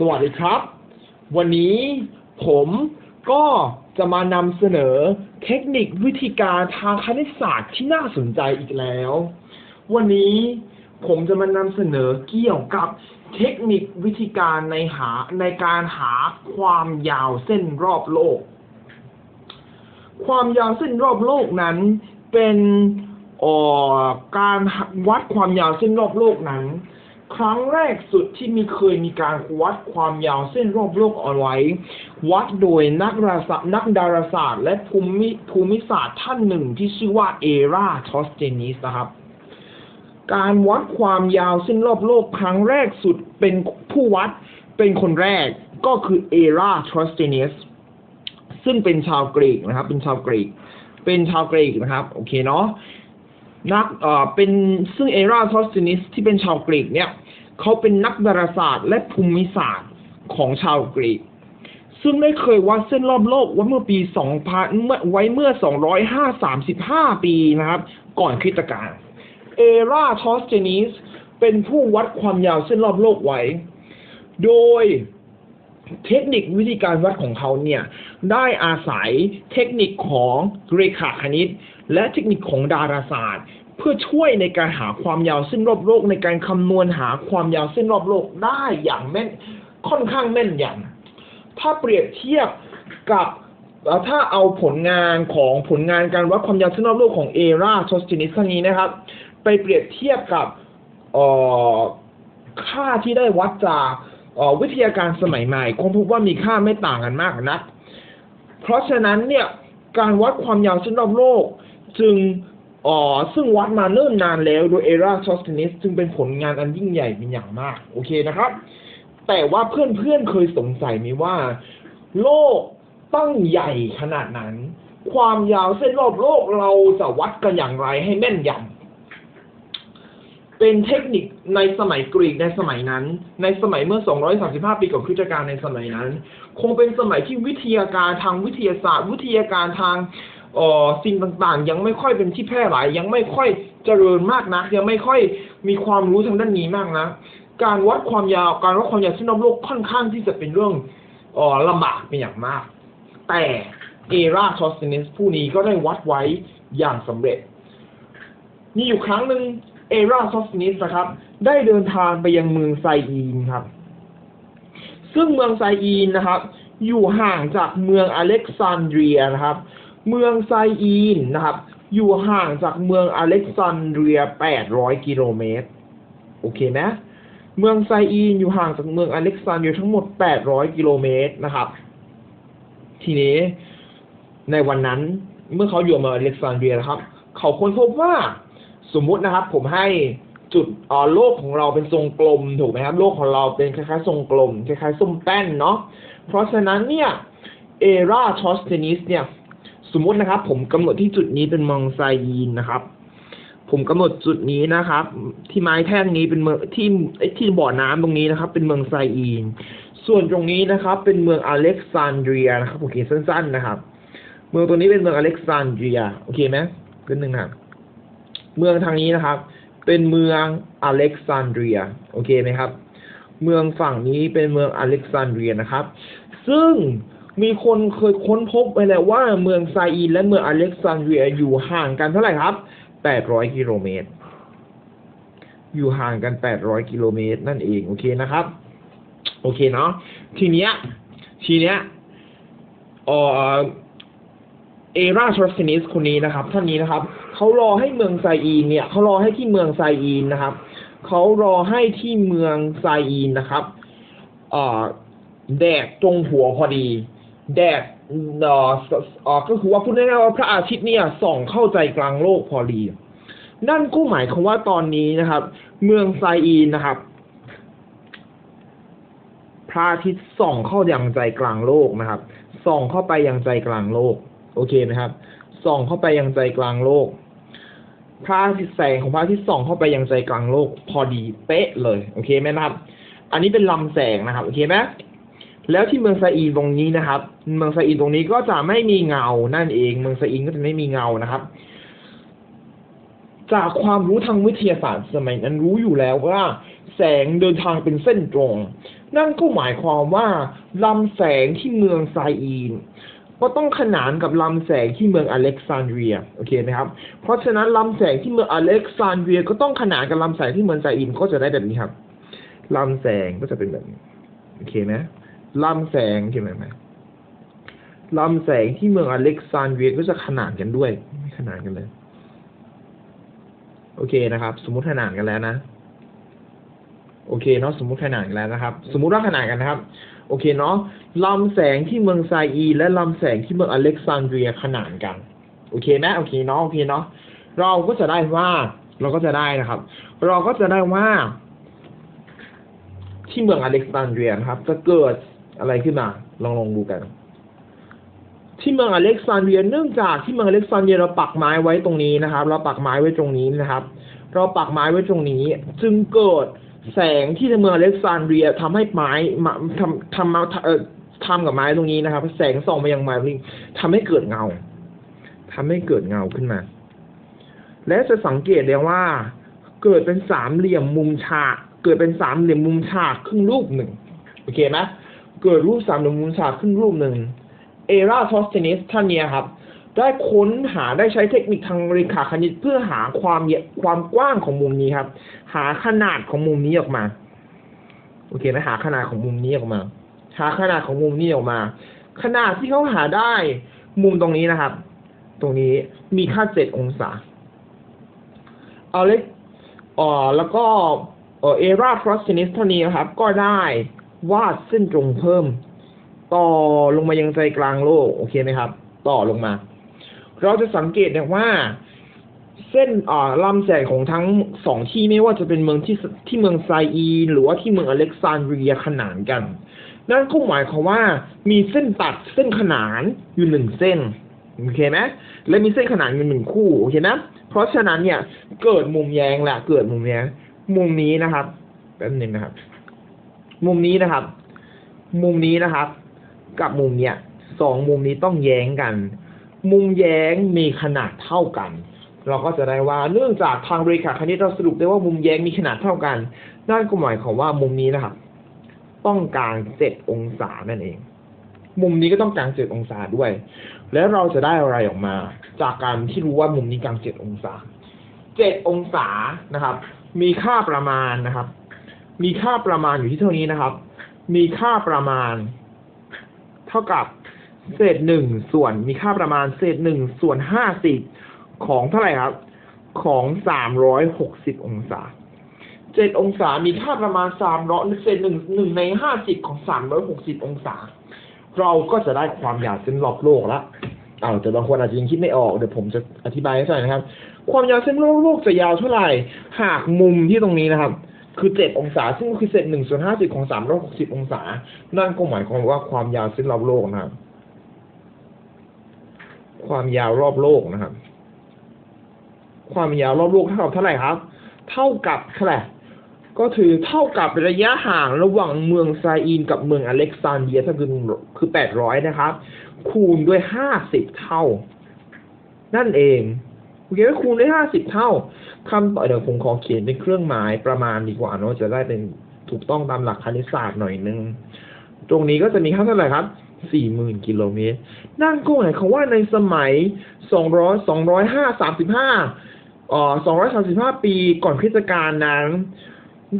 สวัสดีครับ วันนี้ผมก็จะมานำเสนอเทคนิควิธีการทางคณิตศาสตร์ที่น่าสนใจอีกแล้ว วันนี้ผมจะมานำเสนอเกี่ยวกับเทคนิควิธีการในหาในการหาความยาวเส้นรอบโลก ความยาวเส้นรอบโลกนั้นเป็นออการวัดความยาวเส้นรอบโลกนั้น ครั้งแรกสุดที่มีเคยมีการวัดความยาวเส้นรอบโลกเอาไว้ วัดโดยนักดาราศาสตร์นักดาราศาสตร์ และภูมิภูมิศาสตร์ท่านหนึ่งที่ชื่อว่าเอราทอสเจนิสนะครับ การวัดความยาวเส้นรอบโลกครั้งแรกสุดเป็นผู้วัดเป็นคนแรกก็คือเอราทอสเจนิสซึ่งเป็นชาวกรีกนะครับ เป็นชาวกรีก เป็นชาวกรีกนะครับ โอเคเนาะนักเอ่อเป็นซึ่งเอราทอสตินิสที่เป็นชาวกรีกเนี่ย เขาเป็นนักดาราศาสตร์ และภูมิศาสตร์ของชาวกรีก ซึ่งได้เคยวัดเส้นรอบโลกไว้เมื่อปี2000เมื่อไว้เมื่อ 235 ปีนะครับ ก่อนคริสตกาลเอราทอสตินิสเป็นผู้วัดความยาวเส้นรอบโลกไว้ โดยเทคนิควิธีการวัดของเขาเนี่ย ได้อาศัยเทคนิคของเรขาคณิต และเทคนิคของดาราศาสตร์ เพื่อช่วยในการหาความยาวเส้นรอบโลกในการคำนวณหาความยาวเส้นรอบโลกได้อย่างแม่นค่อนข้างแม่นยำถ้าเปรียบเทียบกับถ้าเอาผลงานของผลงานการวัดความยาวเส้นรอบโลกของเอราโทสตินิสท่านนี้นะครับ ไปเปรียบเทียบกับค่าที่ได้วัดจากวิทยาการสมัยใหม่คงพบว่ามีค่าไม่ต่างกันมากนักเพราะฉะนั้นเนี่ยการวัดความยาวเส้นรอบโลกจึง อ่อซึ่งวัดมาเนิ่นนานแล้วโดยเอราทอสตินิสจึงเป็นผลงานอันยิ่งใหญ่เป็นอย่างมาก โอเคนะครับ แต่ว่าเพื่อนๆเคยสงสัยไหมว่า โลกตั้งใหญ่ขนาดนั้น ความยาวเส้นรอบโลกเราจะวัดกันอย่างไรให้แม่นยำเป็นเทคนิคในสมัยกรีกในสมัยนั้น ในสมัยเมื่อ 235 ปีก่อนคริสตกาลในสมัยนั้น คงเป็นสมัยที่วิทยาการทางวิทยาศาสตร์ วิทยาการทาง สิ่งต่างๆ ยังไม่ค่อยเป็นที่แพร่หลาย ยังไม่ค่อยเจริญมากนักยังไม่ค่อยมีความรู้ทางด้านนี้มากนะการวัดความยาวการวัดความยาวเส้นรอบโลกค่อนข้างที่จะเป็นเรื่องออลำบากเป็นอย่างมาก แต่เอราทอสตินิสผู้นี้ก็ได้วัดไว้อย่างสำเร็จ มีอยู่ครั้งหนึ่งเอราซอสเนสนะครับ ได้เดินทางไปยังเมืองไซอีนครับ ซึ่งเมืองไซอีนนะครับ อยู่ห่างจากเมืองอเล็กซานเดรียนะครับ เมืองไซอีนนะครับ อยู่ห่างจากเมืองอเล็กซานเดรีย 800 กิโลเมตร โอเคไหมเมืองไซอีนอยู่ห่างจากเมืองอเล็กซานเดรียทั้งหมด 800 กิโลเมตรนะครับ ทีนี้ในวันนั้นเมื่อเขาอยู่เมืองอเล็กซานเดรียนะครับ เขาค้นพบว่าสมมุตินะครับ ผมให้จุดอ่อโลกของเราเป็นทรงกลมถูกไหมครับ โลกของเราเป็นคล้ายๆทรงกลมคล้ายๆส้มแป้นเนาะเพราะฉะนั้นเนี่ยเอราทอสเทนิสเนี่ย สมมุตินะครับ ผมกำหนดที่จุดนี้เป็นเมืองไซยีนนะครับ ผมกำหนดจุดนี้นะครับ ที่ไม้แท่งนี้เป็นเมืองที่ที่บ่อน้ำตรงนี้นะครับ เป็นเมืองไซยีน ส่วนตรงนี้นะครับ เป็นเมืองอเล็กซานเดรียนะครับผมเขียนสั้น ๆ นะครับ เมืองตรงนี้เป็นเมืองอเล็กซานเดรียโอเคไหมขึ้นหนึ่งนะเมืองทางนี้นะครับ เป็นเมืองอเล็กซานเดรียโอเคไหมครับ เมืองฝั่งนี้เป็นเมืองอเล็กซานเดรียนะครับ ซึ่ง มีคนเคยค้นพบไปแล้วว่าเมืองไซอีนและเมืองอเล็กซานเดรียอยู่ห่างกันเท่าไหร่ครับ 800 กิโลเมตร อยู่ห่างกัน 800 กิโลเมตร นั่นเอง โอเคนะครับ โอเคเนาะ ทีเนี้ย ทีเนี้ยเอ่อเอราทรอสตินิสคนนี้นะครับ ท่านนี้นะครับ เขารอให้เมืองไซอีนเนี่ยเขารอให้ที่เมืองไซอีนนะครับ เขารอให้ที่เมืองไซอีนนะครับ เอ่อ แดดตรงหัวพอดี แดดเอ่อก็คือว่าพูดง่ายๆว่าพระอาทิตย์เนี่ยส่องเข้าใจกลางโลกพอดีนั่นก็หมายความว่าตอนนี้นะครับ เมืองไซอีนนะครับ พระอาทิตย์ส่องเข้าอยังใจกลางโลกนะครับ ส่องเข้าไปยังใจกลางโลก โอเคไหมครับ ส่องเข้าไปยังใจกลางโลก พระอาทิตย์แสงของพระอาทิตย์ส่องเข้าไปยังใจกลางโลก พอดีเป๊ะเลย โอเคไหมนะครับ อันนี้เป็นลำแสงนะครับ โอเคไหม แล้วที่เมืองไซอีนตรงนี้นะครับ เมืองไซอีนตรงนี้ก็จะไม่มีเงา นั่นเอง เมืองไซอีนก็จะไม่มีเงานะครับ จากความรู้ทางวิทยาศาสตร์สมัยนั้นรู้อยู่แล้วว่า แสงเดินทางเป็นเส้นตรง นั่นก็หมายความว่าลำแสงที่เมืองไซอีนก็ต้องขนานกับลำแสงที่เมืองอเล็กซานเดรียโอเคไหมครับ เพราะฉะนั้นลำแสงที่เมืองอเล็กซานเดรียก็ต้องขนานกับลำแสงที่เมืองไซอีนก็จะได้แบบนี้ครับลำแสงก็จะเป็นแบบนี้โอเคไหม ลำแสงโอเคไหมไหมลำแสงที่เมืองอเล็กซานเดรียก็จะขนานกันด้วย ไม่ขนานกันเลย โอเคนะครับ สมมติขนานกันแล้วนะ โอเคเนาะสมมติขนานกันแล้วนะครับ สมมุติว่าขนานกันนะครับ โอเคเนาะลำแสงที่เมืองไซอี และลำแสงที่เมืองอเล็กซานเดรียขนานกัน โอเคไหมโอเคเนาะโอเคเนาะเราก็จะได้ว่า เราก็จะได้นะครับ เราก็จะได้ว่า ที่เมืองอเล็กซานเดรียนะครับ จะเกิด อะไรขึ้นมา ลองลองดูกัน ที่เมืองอเล็กซานเดียเนื่องจากที่เมืองอเล็กซานเดียเราปักไม้ไว้ตรงนี้นะครับ เราปักไม้ไว้ตรงนี้นะครับ เราปักไม้ไว้ตรงนี้ จึงเกิดแสงที่ในเมืองอเล็กซานเดียทำให้ไม้ทำทำมาเอ่อทำกับไม้ตรงนี้นะครับ แสงส่องไปยังไม้ตรงนี้ทำให้เกิดเงาทำให้เกิดเงาขึ้นมา และจะสังเกตได้ว่า เกิดเป็นสามเหลี่ยมมุมฉากเกิดเป็นสามเหลี่ยมมุมฉากครึ่งรูปหนึ่งโอเคไหม เกิดรูปสามเหลี่ยมมุมฉากครึ่งรูปหนึ่ง เอราทอสเทนิสท่านนี้ครับ ได้ค้นหาได้ใช้เทคนิคทางเรขาคณิตเพื่อหาความเยความกว้างของมุมนี้ครับ หาขนาดของมุมนี้ออกมา โอเคไหมหาขนาดของมุมนี้ออกมา หาขนาดของมุมนี้ออกมา ขนาดที่เขาหาได้มุมตรงนี้นะครับ ตรงนี้มีค่าเจ็ดองศาเอาเล็กอ่อแล้วก็เอราฟรอสตินิสเท่านี้นะครับ ก็ได้ วาดเส้นตรงเพิ่ม ต่อลงมายังใจกลางโลก โอเคไหมครับ ต่อลงมา เราจะสังเกตได้ว่า เส้นอ่าลำแสงของทั้งสองที่ไม่ว่าจะเป็นเมืองที่ที่เมืองไซอีน หรือว่าที่เมืองอเล็กซานเดรียขนานกัน นั่นก็หมายความว่ามีเส้นตัดเส้นขนานอยู่หนึ่งเส้นโอเคไหมและมีเส้นขนานอยู่หนึ่งคู่โอเคนะเพราะฉะนั้นเนี่ยเกิดมุมแยงแหละเกิดมุมแยงมุมนี้นะครับแป๊บนึงนะครับ มุมนี้นะครับ มุมนี้นะครับ กับมุมเนี่ยสองมุมนี้ต้องแย้งกัน มุมแย้งมีขนาดเท่ากัน เราก็จะได้ว่าเนื่องจากทางเรขาคณิตเราสรุปได้ว่ามุมแย้งมีขนาดเท่ากัน นั่นก็หมายความว่ามุมนี้นะครับ ต้องกางเจ็ดองศานั่นเอง มุมนี้ก็ต้องกลางเจ็ดองศาด้วย แล้วเราจะได้อะไรออกมา จากการที่รู้ว่ามุมนี้กลางเจ็ดองศาเจ็ดองศานะครับ มีค่าประมาณนะครับ มีค่าประมาณอยู่ที่เท่านี้นะครับ มีค่าประมาณ เท่ากับเศษหนึ่งส่วนมีค่าประมาณเศษหนึ่งส่วนห้าสิบของเท่าไหร่ครับ ของสามร้อยหกสิบองศาเจ็ดองศา มีค่าประมาณสามร้อยเศษหนึ่งหนึ่งในห้าสิบของสามร้อยหกสิบองศา เราก็จะได้ความยาวเส้นรอบโลกล้วอ้าวแต่บางคนอาจจะยังคิดไม่ออกเดี๋ยวผมจะอธิบายให้ฟังนะครับ ความยาวเส้นรอบโลกจะยาวเท่าไหร่ หากมุมที่ตรงนี้นะครับ คือเจ็ดองศา ซึ่งก็คือเศษหนึ่งส่วนห้าสิบของสามร้อยหกสิบองศา นั่นก็หมายความว่าความยาวเส้นรอบโลกนะครับ ความยาวรอบโลกนะครับ ความยาวรอบโลกเท่ากับเท่าไหร่ครับ เท่ากับเท่าไหร่ก็คือเท่ากับระยะห่างระหว่างเมืองไซอีนกับเมืองอเล็กซานเดียถ้าคือคือแปดร้อยนะครับ คูณด้วยห้าสิบเท่า นั่นเองโอเคคูณด้วยห้าสิบเท่า คำต่อเดี๋ยวผมขอเขียนเป็นเครื่องหมายประมาณดีกว่าเนาะจะได้เป็นถูกต้องตามหลักคณิตศาสตร์หน่อยนึง ตรงนี้ก็จะมีค่าเท่าไหร่ครับสี่หมื่นกิโลเมตร นั่นก็หมายความว่าในสมัยสองร้อยสองร้อยห้าสามสิบห้าอ่อสองร้อยสามสิบห้าปีก่อนคริสตกาลนั้น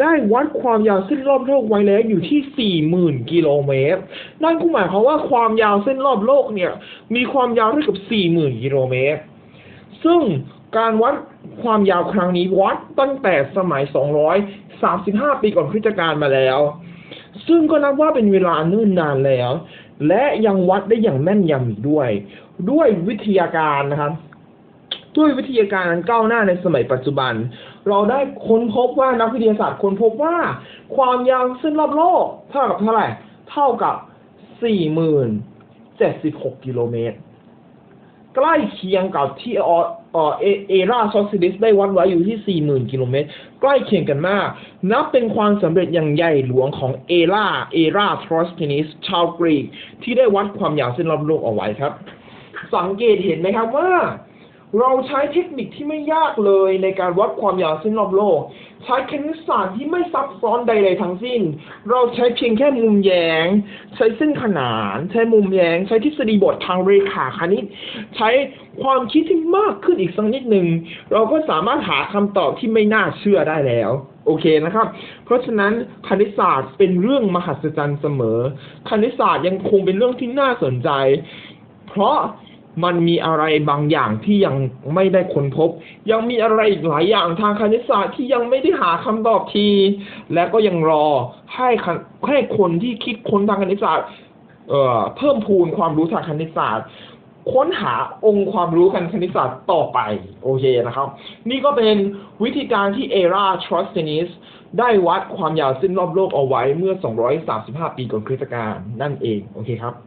ได้วัดความยาวเส้นรอบโลกไว้แล้วอยู่ที่40,000กิโลเมตร นั่นก็หมายความว่าความยาวเส้นรอบโลกเนี่ย มีความยาวเท่ากับ40,000กิโลเมตร ซึ่ง การวัดความยาวครั้งนี้วัดตั้งแต่สมัย 235 ปีก่อนคริสตกาลมาแล้ว ซึ่งก็นับว่าเป็นเวลาเนิ่นนานแล้ว และยังวัดได้อย่างแม่นยำอีกด้วย ด้วยวิทยาการนะครับ ด้วยวิทยาการอันก้าวหน้าในสมัยปัจจุบัน เราได้ค้นพบว่านักวิทยาศาสตร์ค้นพบว่า ความยาวเส้นรอบโลกเท่ากับเท่าไหร่ เท่ากับ 40,076 กิโลเมตร ใกล้เคียงกับที่ออ เออเอราซอสซิลิสได้วัดไว้อยู่ที่ 40,000 กิโลเมตร ใกล้เคียงกันมาก นับเป็นความสำเร็จอย่างใหญ่หลวงของเอราเอราทรอสตินิสชาวกรีก ที่ได้วัดความยาวเส้นรอบโลกเอาไว้ครับ สังเกตเห็นไหมครับว่า เราใช้เทคนิคที่ไม่ยากเลยในการวัดความยาวเส้นรอบโลก ใช้คณิตศาสตร์ที่ไม่ซับซ้อนใดๆทั้งสิ้น เราใช้เพียงแค่มุมแยงใช้เส้นขนาน ใช้มุมแยงใช้ทฤษฎีบททางเรขาคณิต ใช้ความคิดที่มากขึ้นอีกสักนิดหนึ่ง เราก็สามารถหาคำตอบที่ไม่น่าเชื่อได้แล้วโอเคนะครับ เพราะฉะนั้นคณิตศาสตร์เป็นเรื่องมหัศจรรย์เสมอ คณิตศาสตร์ยังคงเป็นเรื่องที่น่าสนใจ เพราะ มันมีอะไรบางอย่างที่ยังไม่ได้ค้นพบ ยังมีอะไรอีกหลายอย่างทางคณิตศาสตร์ที่ยังไม่ได้หาคำตอบที และก็ยังรอให้ให้คนที่คิดค้นทางคณิตศาสตร์เอ่อเพิ่มพูนความรู้ทางคณิตศาสตร์ ค้นหาองค์ความรู้ทางคณิตศาสตร์ต่อไป โอเคนะครับ นี่ก็เป็นวิธีการที่เอราทรอสเทนิสได้วัดความยาวเส้นรอบโลกเอาไว้เมื่อ 235 ปีก่อนคริสตกาลนั่นเอง โอเคครับ